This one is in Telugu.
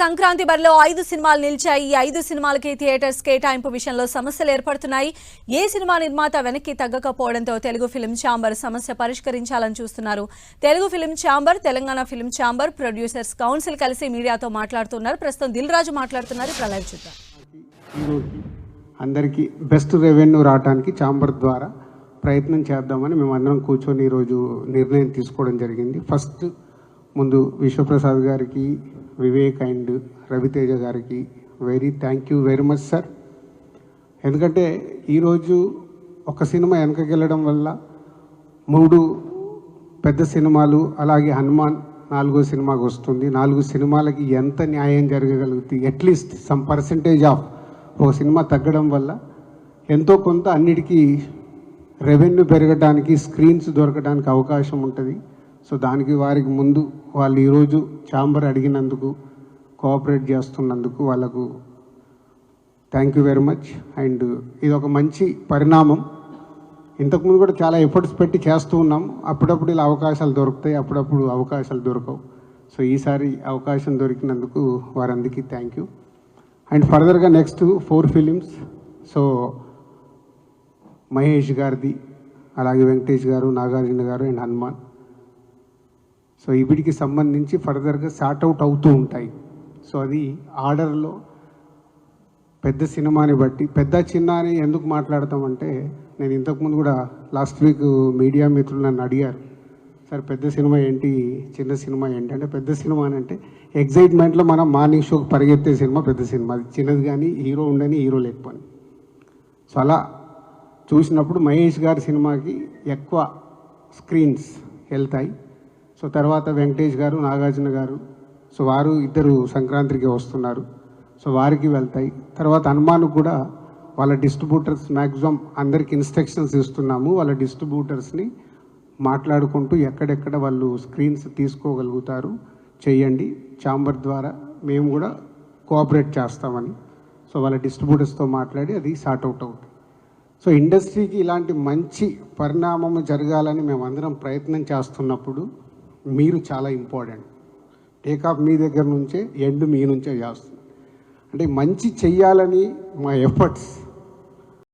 సంక్రాంతి బరిలో ఐదు సినిమాలు నిలిచాయి. ఈ ఐదు సినిమాలకి థియేటర్స్ కేటాయింపు విషయంలో సమస్యలు ఏర్పడుతున్నాయి. ఏ సినిమా నిర్మాత వెనక్కి తగ్గకపోవడంతో తెలుగు ఫిలిం ఛాంబర్ సమస్య పరిష్కరించాలని చూస్తున్నారు. Telugu film chamber Telangana film chamber producers council కలిసి మీడియాతో మాట్లాడుతున్నారు. ప్రస్తుతం దిల్ రాజు మాట్లాడుతున్నారు. ఇప్పుడు చూద్దాం. అందరికీ బెస్ట్ రెవెన్యూ రావడానికి ఛాంబర్ ద్వారా ప్రయత్నం చేద్దామని మేము అందరం కూర్చొని ఈరోజు నిర్ణయం తీసుకోవడం జరిగింది. ఫస్ట్ ముందు విశ్వప్రసాద్ గారికి వివేక్ అండ్ రవితేజ గారికి very thank you very much sir. ఎందుకంటే ఈరోజు ఒక సినిమా వెనకకి వెళ్ళడం వల్ల మూడు పెద్ద సినిమాలు అలాగే హనుమాన్ నాలుగో సినిమాకి వస్తుంది. నాలుగు సినిమాలకి ఎంత న్యాయం జరగగలుగుతుంది at least some percentage of ఒక సినిమా తగ్గడం వల్ల ఎంతో కొంత అన్నిటికీ రెవెన్యూ పెరగడానికి స్క్రీన్స్ దొరకడానికి అవకాశం ఉంటుంది. సో దానికి వారికి ముందు వాళ్ళు ఈరోజు ఛాంబర్ అడిగినందుకు కోఆపరేట్ చేస్తున్నందుకు వాళ్ళకు thank you very much and ఇది ఒక మంచి పరిణామం. ఇంతకుముందు కూడా చాలా ఎఫర్ట్స్ పెట్టి చేస్తూ ఉన్నాం. అప్పుడప్పుడు ఇలా అవకాశాలు దొరుకుతాయి అప్పుడప్పుడు అవకాశాలు దొరకవు. సో ఈసారి అవకాశం దొరికినందుకు వారందరికీ థ్యాంక్ యూ అండ్ ఫర్దర్గా next four films so Mahesh గారిది అలాగే వెంకటేష్ గారు నాగార్జున గారు అండ్ హనుమాన్. సో వీటికి సంబంధించి ఫర్దర్గా సార్ట్ అవుట్ అవుతూ ఉంటాయి. సో అది ఆర్డర్లో పెద్ద సినిమాని బట్టి పెద్ద చిన్న అని ఎందుకు మాట్లాడతామంటే నేను ఇంతకుముందు కూడా లాస్ట్ వీక్ మీడియా మిత్రులు నన్ను అడిగారు సార్ పెద్ద సినిమా ఏంటి? చిన్న సినిమా ఏంటి? అంటే పెద్ద సినిమా అని అంటే ఎగ్జైట్మెంట్లో మనం మార్నింగ్ షోకి పరిగెత్తే సినిమా పెద్ద సినిమా అది చిన్నది కానీ హీరో ఉండని హీరో లేకపోని. సో అలా చూసినప్పుడు మహేష్ గారి సినిమాకి ఎక్కువ స్క్రీన్స్ వెళ్తాయి. సో తర్వాత వెంకటేష్ గారు నాగార్జున గారు సో వారు ఇద్దరు సంక్రాంతికి వస్తున్నారు. సో వారికి వెళ్తాయి. తర్వాత హనుమాన్ కూడా వాళ్ళ డిస్ట్రిబ్యూటర్స్ మ్యాక్సిమం అందరికి ఇన్స్ట్రక్షన్స్ ఇస్తున్నాము. వాళ్ళ డిస్ట్రిబ్యూటర్స్ని మాట్లాడుకుంటూ ఎక్కడెక్కడ వాళ్ళు స్క్రీన్స్ తీసుకోగలుగుతారు చేయండి. ఛాంబర్ ద్వారా మేము కూడా కోఆపరేట్ చేస్తామని. సో వాళ్ళ డిస్ట్రిబ్యూటర్స్తో మాట్లాడి అది సార్ట్ అవుట్ అవుతుంది. సో ఇండస్ట్రీకి ఇలాంటి మంచి పరిణామం జరగాలని మేమందరం ప్రయత్నం చేస్తున్నప్పుడు మీరు చాలా ఇంపార్టెంట్. టేకాఫ్ మీ దగ్గర నుంచే ఎండ్ మీ నుంచే చేస్తుంది అంటే మంచి చెయ్యాలని మా ఎఫర్ట్స్.